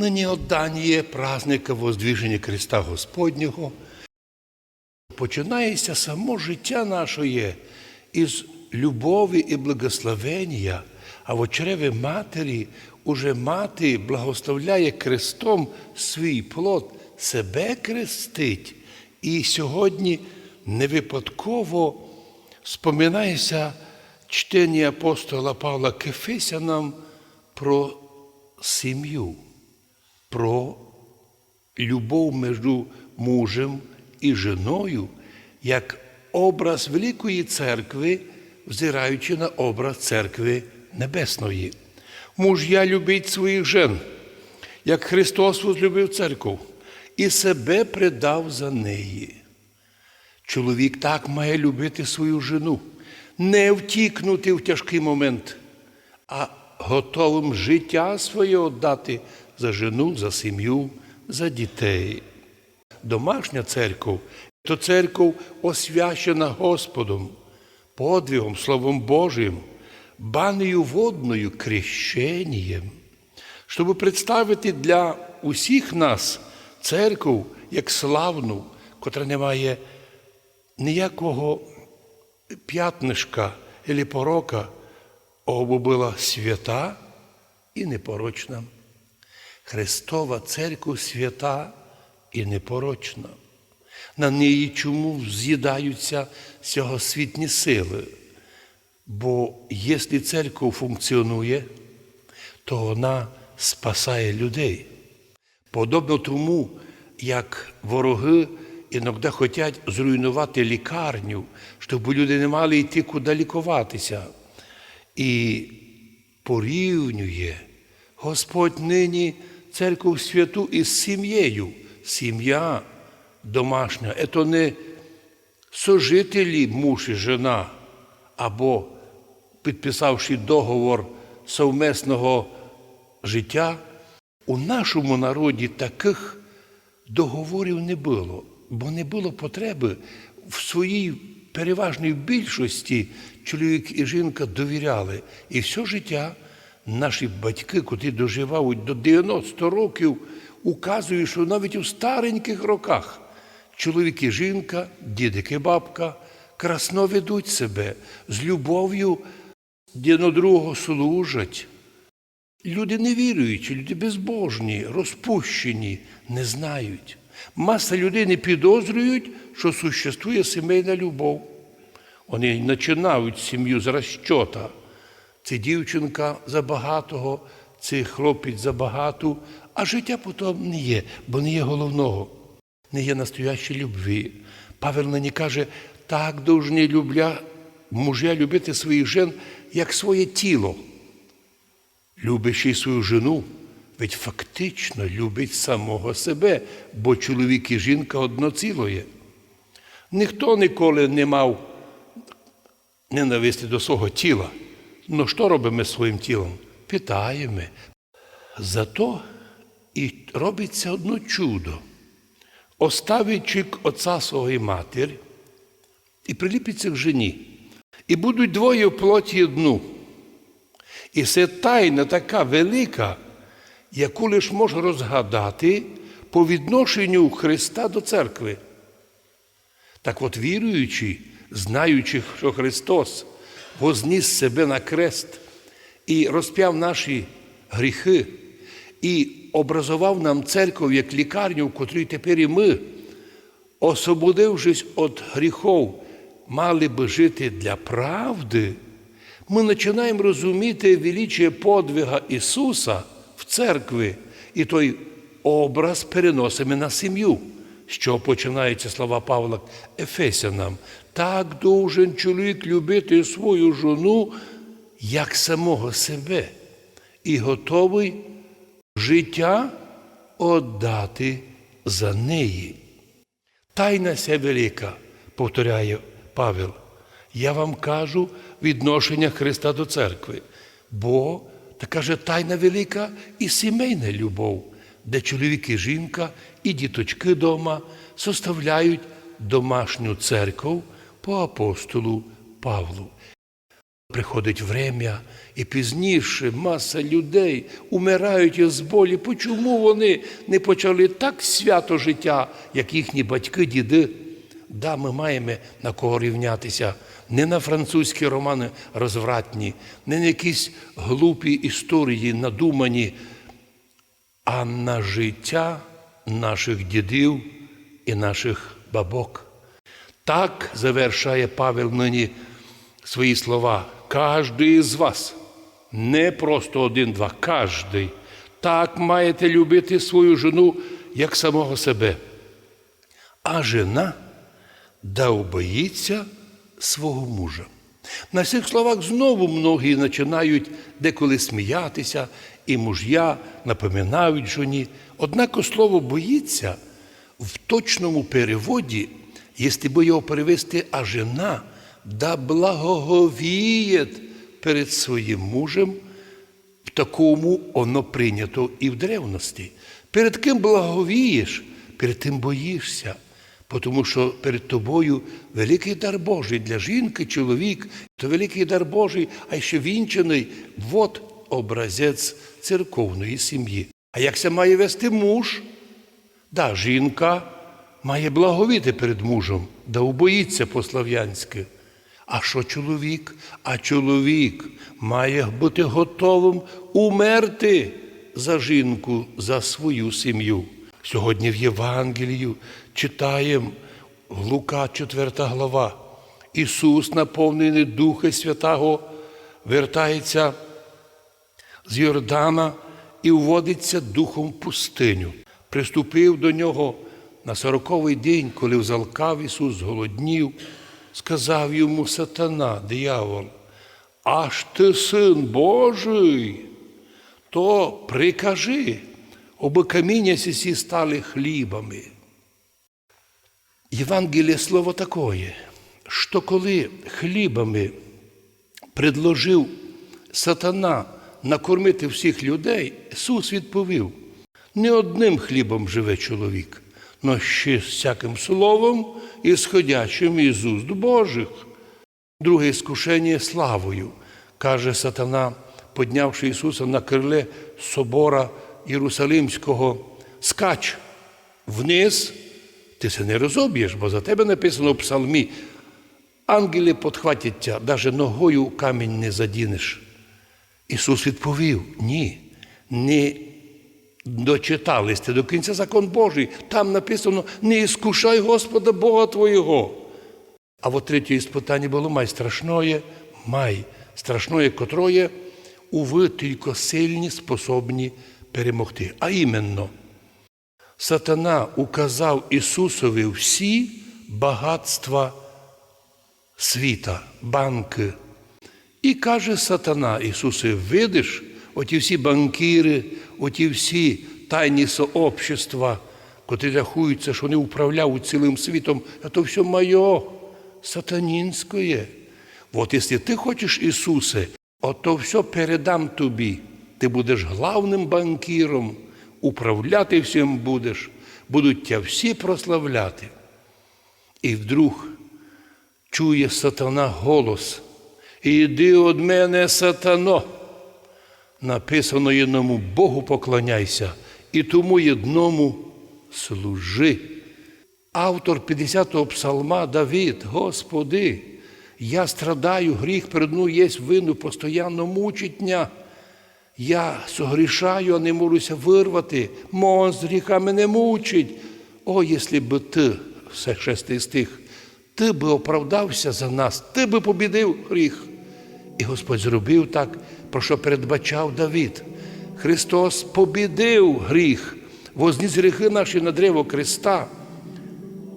Нині оддання праздника Воздвіження Христа Господнього. Починається само життя нашої із любові і благословення, а в очреві матері уже мати благословляє крестом свій плод, себе крестить. І сьогодні не випадково споминається чтення апостола Павла Кефесянам про сім'ю, про любов між мужем і жіною, як образ Великої церкви, взираючи на образ церкви Небесної. Муж'я любить своїх жен, як Христос возлюбив церкву і себе предав за неї. Чоловік так має любити свою жену, не втікнути в тяжкий момент, а готовим життя своє віддати за жену, за сім'ю, за дітей. Домашня церква то церква освящена Господом, подвигом, Словом Божим, банею водною, крещенням, щоб представити для усіх нас церкву як славну, котра не має ніякого п'ятнишка або порока, або була свята і непорочна. Христова церква свята і непорочна. На неї чому з'їдаються сьогосвітні сили? Бо якщо церква функціонує, то вона спасає людей. Подобно тому, як вороги іноді хочуть зруйнувати лікарню, щоб люди не мали йти куди лікуватися. І порівнює Господь нині церкву святу із сім'єю. Сім'я домашня це не сожителі муж і жена, або підписавши договор совмесного життя. У нашому народі таких договорів не було, бо не було потреби в своїй переважній більшості чоловік і жінка довіряли. І все життя наші батьки, котрі доживають до 90 років, указують, що навіть у стареньких роках чоловік і жінка, дідик і бабка красно ведуть себе з любов'ю до другого служать. Люди невіруючі, люди безбожні, розпущені, не знають. Маса людей не підозрюють, що существує сімейна любов. Вони починають сім'ю з розчота. Це дівчинка за багатого, це хлопець за багату, а життя потім не є, бо не є головного, не є настоящої любві. Павел нині каже, так должні любля, мужя любити своїх жен, як своє тіло. Любячи свою жену, ведь фактично любить самого себе, бо чоловік і жінка одноціло є. Ніхто ніколи не мав ненависти до свого тіла. Ну що робимо своїм тілом? Питаємо. Зато і робиться одно чудо. Оставить отца свого і матір, і приліпиться к жені. І будуть двоє в плоті одну. І це тайна така велика, яку лише може розгадати по відношенню Христа до церкви. Так от віруючи, знаючи, що Христос возніс себе на крест і розп'яв наші гріхи, і образував нам церкву як лікарню, в котрій тепер і ми, освободившись від гріхів, мали би жити для правди, ми починаємо розуміти величие подвига Ісуса в церкві, і той образ переносимо на сім'ю, що починаються слова Павла Ефесянам. Так должен чоловік любити свою жону, як самого себе, і готовий життя віддати за неї. Тайна ся велика, повторяє Павел. Я вам кажу відношення Христа до церкви. Бо така же тайна велика і сімейна любов, де чоловік і жінка, і діточки дома составляють домашню церкву по апостолу Павлу. Приходить время, і пізніше маса людей умирають із болі. Почому вони не почали так свято життя, як їхні батьки, діди? Да, ми маємо на кого рівнятися. Не на французькі романи розвратні, не на якісь глупі історії надумані, а на життя наших дідів і наших бабок. Так завершає Павел нині свої слова. Кожний з вас, не просто один-два, кожний. Так маєте любити свою жену, як самого себе. А жена да боїться свого мужа. На цих словах знову многі починають деколи сміятися, і муж'я напоминають жоні. Однак слово боїться в точному переводі, якщо би його перевести, а жена да благоговіє перед своїм мужем, в такому воно прийнято і в древності. Перед ким благовієш, перед тим боїшся. Тому що перед тобою великий дар Божий для жінки, чоловік, то великий дар Божий, а ще вінчений от образець церковної сім'ї. А як це має вести муж? Да, жінка має благовіти перед мужем, да убоїться по-слав'янськи. А що чоловік? А чоловік має бути готовим умерти за жінку, за свою сім'ю. Сьогодні в Євангелію читаємо Лука, 4 глава. Ісус, наповнений Духа Святого, вертається з Йордана і вводиться духом в пустиню. Приступив до нього на сороковий день, коли взалкав Ісус зголоднів, сказав йому сатана, диявол, аж ти син Божий, то прикажи, аби каміння сісі стали хлібами. Євангеліє слово такое, що коли хлібами предложив сатана накормити всіх людей, Ісус відповів, не одним хлібом живе чоловік, но ще з всяким словом, ісходячим із уст Божих. Друге іскушення славою, каже сатана, поднявши Ісуса на криле собора Єрусалимського, скач вниз, ти це не розоб'єш, бо за тебе написано в псалмі. Ангели подхватять тя, навіть ногою камінь не задінеш. Ісус відповів: ні, не дочиталися до кінця закон Божий. Там написано: не іскушай Господа Бога Твого. А от третє іспитання було май страшное, май страшное, котроє, уви, тільки сильні способні перемогти. А іменно, сатана указав Ісусові всі багатства світа, банки. І каже сатана Ісусе, видиш, оті всі банкіри, оті всі тайні сообщества, котрі рахуються, що вони управляють цілим світом, а то все моє, сатанінське. От якщо ти хочеш Ісусе, ото все передам тобі. Ти будеш главним банкіром, управляти всім будеш, будуть тя всі прославляти. І вдруг чує сатана голос. Іди од мене, сатано. Написано єдному Богу поклоняйся, і тому єдному служи. Автор 50-го псалма Давид, Господи, я страдаю, гріх перед мною є вину, постоянно мучить м'я. Я согрішаю, а не можуся вирвати. Мон з гріхами не мучить. О, якщо б ти, все шестий стих, ти би оправдався за нас, ти би побідив гріх. І Господь зробив так, про що передбачав Давид. Христос побідив гріх, возніс гріхи наші на древо Христа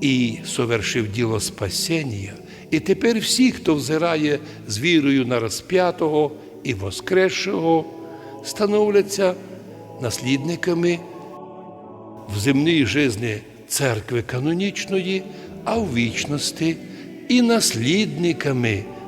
і совершив діло спасіння. І тепер всі, хто взирає з вірою на розп'ятого і воскресшого, становляться наслідниками в земній житті церкви канонічної, а в вічності і наслідниками